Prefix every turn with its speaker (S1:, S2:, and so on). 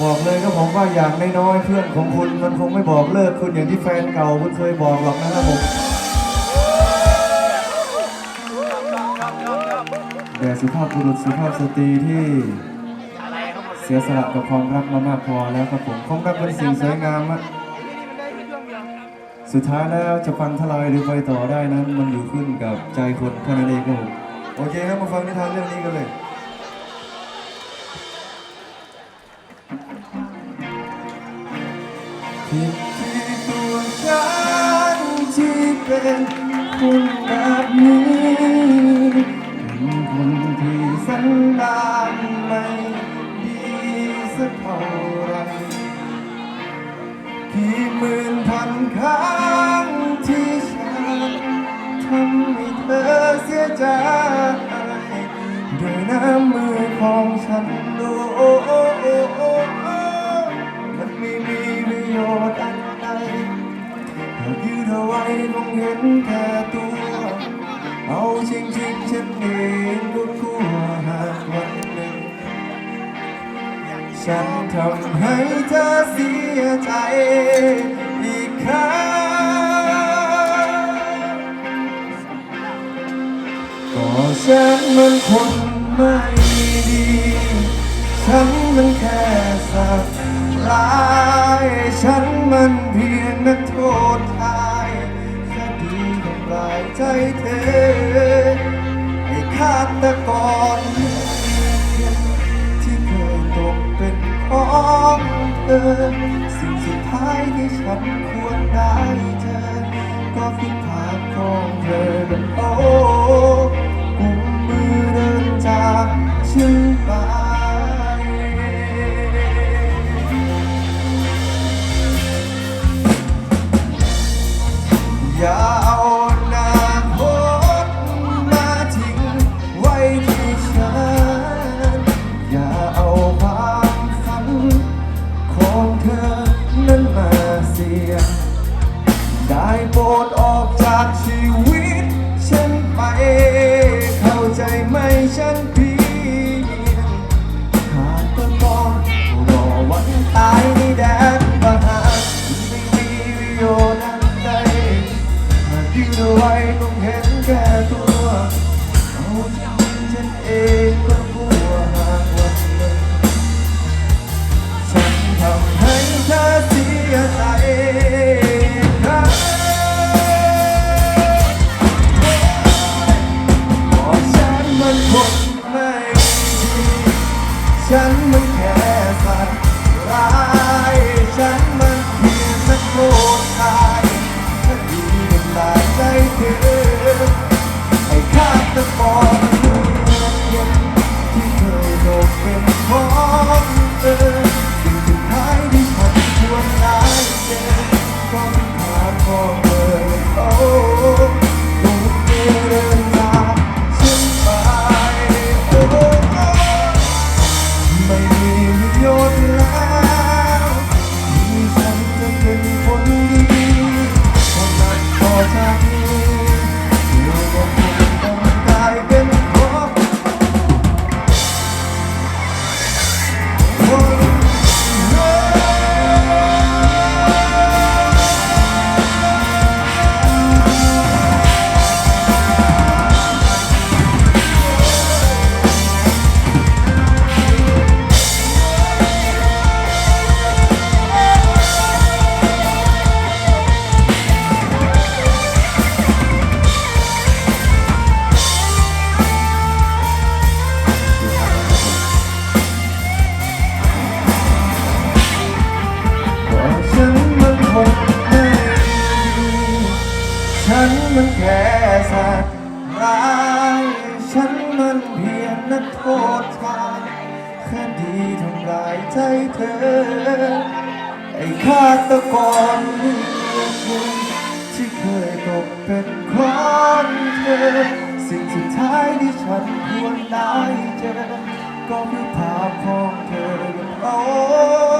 S1: บอกเลยก็ผมว่าอย่างน้อยๆเพื่อนของคุณมันคงไม่บอกเลิกคุณอย่างที่แฟนเก่าคุณเคยบอกหรอกนะครับผมแต่สุภาพบุรุษสุภาพสตรีที่เสียสละกับความรักมามากพอแล้วครับผมความรักเป็นสิ่งสวยงามอะสุดท้ายแล้วจะฟังทลายหรือไปต่อได้นั้น มันอยู่ขึ้นกับใจคนแค่นั้นเองครับผมโอเคครับมาฟังนิทานเรื่องนี้กันเลย ผิดที่ตัวฉันที่เป็นคนแบบนี้เป็นคนที่สันดานไม่ดีสักเท่าไรกี่หมื่นพันครั้งที่ฉันทำให้เธอเสียใจด้วยน้ำมือของฉัน ประโยชน์อันใดหากยืดเอาไว้คงเห็นแค่ตัว เอาจริงๆฉันเองก็กลัวหากวันหนึ่ง ฉันทำให้เธอเสียใจอีกครั้งก็ฉันมันคนไม่ดี ฉันมันแค่สัตว์ ร้ายฉันมันเพียงนักโทษทายคดีทำลายใจเธอให้ฆาตกรที่เคยตกเป็นของเธอ สิ่งสุดท้ายที่ฉันควรได้เจอ ก็พิพากของเธอเป็นโอ้ สัตว์ร้ายฉันมันเพียงนักโทษทางคดีทำลายใจเธอ ไอ้ฆาตกรที่เคยตกเป็นของเธอ สิ่งสุดท้ายที่ฉันควรได้เจอ ก็คือภาพของเธอ